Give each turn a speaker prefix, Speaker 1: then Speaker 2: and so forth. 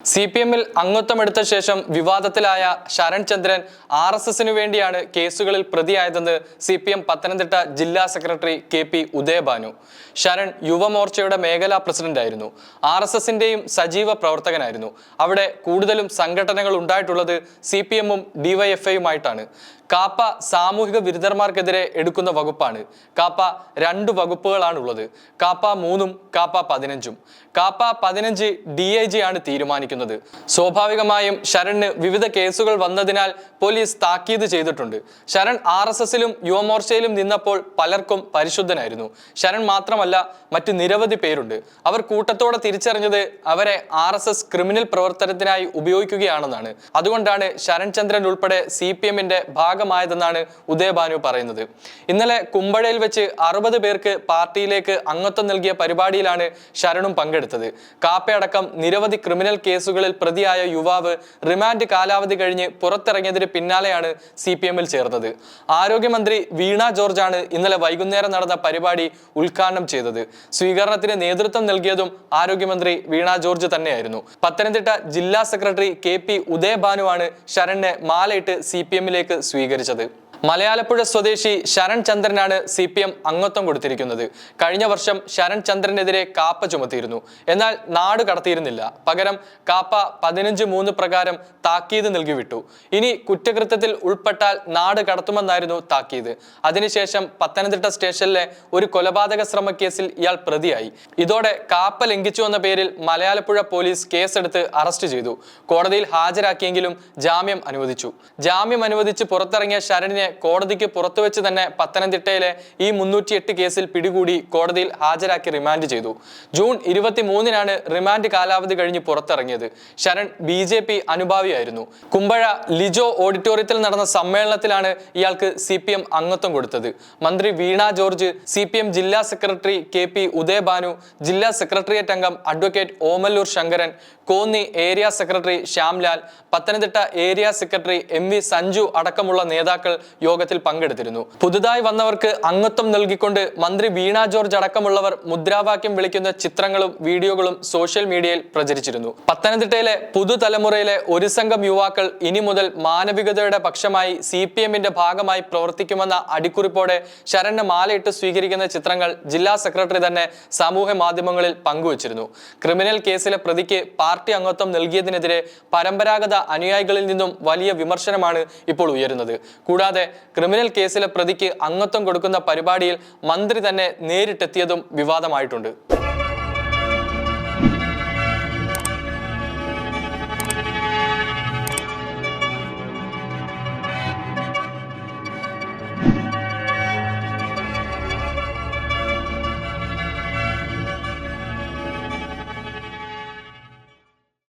Speaker 1: C P എമ്മിൽ അംഗത്വമെടുത്ത ശേഷം വിവാദത്തിലായ ശരൺ ചന്ദ്രൻ ആർ എസ് എസിനു വേണ്ടിയാണ് കേസുകളിൽ പ്രതിയായതെന്ന് സി പി എം പത്തനംതിട്ട ജില്ലാ secretary K P Udayabhanu Sharan യുവമോർച്ചയുടെ മേഖലാ പ്രസിഡന്റായിരുന്നു. ആർ എസ് എസിന്റെയും സജീവ പ്രവർത്തകനായിരുന്നു. അവിടെ കൂടുതലും സംഘടനകൾ ഉണ്ടായിട്ടുള്ളത് സി പി എമ്മും ഡിവൈഎഫ്ഐയുമായിട്ടാണ്. കാപ്പ സാമൂഹിക വിരുദ്ധന്മാർക്കെതിരെ എടുക്കുന്ന വകുപ്പാണ്. കാപ്പ രണ്ട് വകുപ്പുകളാണുള്ളത്. കാപ്പ മൂന്നും കാപ്പ പതിനഞ്ചും. കാപ്പ പതിനഞ്ച് ഡി ഐ ജി ആണ് തീരുമാനിക്കുന്നത്. സ്വാഭാവികമായും ശരണിന് വിവിധ കേസുകൾ വന്നതിനാൽ പോലീസ് താക്കീത് ചെയ്തിട്ടുണ്ട്. ശരൺ ആർ എസ് എസിലും യുവമോർച്ചയിലും നിന്നപ്പോൾ പലർക്കും പരിശുദ്ധനായിരുന്നു. ശരൺ മാത്രമല്ല മറ്റു നിരവധി പേരുണ്ട്. അവർ കൂട്ടത്തോടെ തിരിച്ചറിഞ്ഞത് അവരെ ആർ എസ് എസ് ക്രിമിനൽ പ്രവർത്തനത്തിനായി ഉപയോഗിക്കുകയാണെന്നാണ്. അതുകൊണ്ടാണ് ശരൺ ചന്ദ്രൻ ഉൾപ്പെടെ സി പി എമ്മിന്റെ ഭാഗമായതെന്നാണ് ഉദയഭാനു പറയുന്നത്. ഇന്നലെ കുമ്പഴയിൽ വെച്ച് അറുപത് പേർക്ക് പാർട്ടിയിലേക്ക് അംഗത്വം നൽകിയ പരിപാടിയിലാണ് ശരണും പങ്കെടുത്തത്. കാപ്പയടക്കം നിരവധി ക്രിമിനൽ കേസുകളിൽ പ്രതിയായ യുവാവ് റിമാൻഡ് കാലാവധി കഴിഞ്ഞ് പുറത്തിറങ്ങിയതിന് പിന്നാലെയാണ് സി പി എമ്മിൽ ചേർന്നത്. ആരോഗ്യമന്ത്രി വീണ ജോർജാണ് ഇന്നലെ വൈകുന്നേരം നടന്ന പരിപാടി ഉദ്ഘാടനം ചെയ്തത്. സ്വീകരണത്തിന് നേതൃത്വം നൽകിയതും ആരോഗ്യമന്ത്രി വീണ ജോർജ് തന്നെയായിരുന്നു. പത്തനംതിട്ട ജില്ലാ സെക്രട്ടറി കെ പി ഉദയഭാനുവാണ് ശരണിനെ മാലയിട്ട് സി പി എമ്മിലേക്ക് സ്വീകരിച്ചത്. മലയാലപ്പുഴ സ്വദേശി ശരൺ ചന്ദ്രനാണ് സി പി എം അംഗത്വം കൊടുത്തിരിക്കുന്നത്. കഴിഞ്ഞ വർഷം ശരൺ ചന്ദ്രനെതിരെ കാപ്പ ചുമത്തിയിരുന്നു. എന്നാൽ നാട് കടത്തിയിരുന്നില്ല. പകരം കാപ്പ പതിനഞ്ച് മൂന്ന് പ്രകാരം താക്കീത് നൽകി വിട്ടു ഇനി കുറ്റകൃത്യത്തിൽ ഉൾപ്പെട്ടാൽ നാട് കടത്തുമെന്നായിരുന്നു താക്കീത്. അതിനുശേഷം പത്തനംതിട്ട സ്റ്റേഷനിലെ ഒരു കൊലപാതക ശ്രമ കേസിൽ ഇയാൾ പ്രതിയായി. ഇതോടെ കാപ്പ ലംഘിച്ചു എന്ന പേരിൽ മലയാലപ്പുഴ പോലീസ് കേസെടുത്ത് അറസ്റ്റ് ചെയ്തു. കോടതിയിൽ ഹാജരാക്കിയെങ്കിലും ജാമ്യം അനുവദിച്ചു. ജാമ്യം അനുവദിച്ച് പുറത്തിറങ്ങിയ ശരണിനെ കോടതിക്ക് പുറത്തു വെച്ച് തന്നെ പത്തനംതിട്ടയിലെ ഈ മുന്നൂറ്റി എട്ട് കേസിൽ പിടികൂടി കോടതിയിൽ ഹാജരാക്കി റിമാൻഡ് ചെയ്തു. ജൂൺ ഇരുപത്തി മൂന്നിനാണ് റിമാൻഡ് കാലാവധി കഴിഞ്ഞ് പുറത്തിറങ്ങിയത്. ശരൺ ബി ജെ പി അനുഭാവിയായിരുന്നു. കുമ്പഴ ലിജോ ഓഡിറ്റോറിയത്തിൽ നടന്ന സമ്മേളനത്തിലാണ് ഇയാൾക്ക് സി പി എം അംഗത്വം കൊടുത്തത്. മന്ത്രി Veena George C P M ജില്ലാ സെക്രട്ടറി കെ പി ഉദയഭാനു ജില്ലാ സെക്രട്ടേറിയറ്റ് അംഗം advocate Omallur Sankaran Konni area secretary Shyamlal Pathanamthitta area secretary M V Sanju അടക്കമുള്ള നേതാക്കൾ യോഗത്തിൽ പങ്കെടുത്തിരുന്നു. പുതുതായി വന്നവർക്ക് അംഗത്വം നൽകിക്കൊണ്ട് മന്ത്രി വീണ ജോർജ് അടക്കമുള്ളവർ മുദ്രാവാക്യം വിളിക്കുന്ന ചിത്രങ്ങളും വീഡിയോകളും സോഷ്യൽ മീഡിയയിൽ പ്രചരിച്ചിരുന്നു. പത്തനംതിട്ടയിലെ പുതുതലമുറയിലെ ഒരു സംഘം യുവാക്കൾ ഇനി മുതൽ മാനവികതയുടെ പക്ഷമായി സി പി എമ്മിന്റെ ഭാഗമായി പ്രവർത്തിക്കുമെന്ന അടിക്കുറിപ്പോടെ ശരണ് മാലയിട്ട് സ്വീകരിക്കുന്ന ചിത്രങ്ങൾ ജില്ലാ സെക്രട്ടറി തന്നെ സാമൂഹ്യ മാധ്യമങ്ങളിൽ പങ്കുവച്ചിരുന്നു. ക്രിമിനൽ കേസിലെ പ്രതിക്ക് പാർട്ടി അംഗത്വം നൽകിയതിനെതിരെ പരമ്പരാഗത അനുയായികളിൽ നിന്നും വലിയ വിമർശനമാണ് ഇപ്പോൾ ഉയരുന്നത്. കൂടാതെ ക്രിമിനൽ കേസിലെ പ്രതിക്ക് അംഗത്വം കൊടുക്കുന്ന പരിപാടിയിൽ മന്ത്രി തന്നെ നേരിട്ടെത്തിയതും വിവാദമായിട്ടുണ്ട്.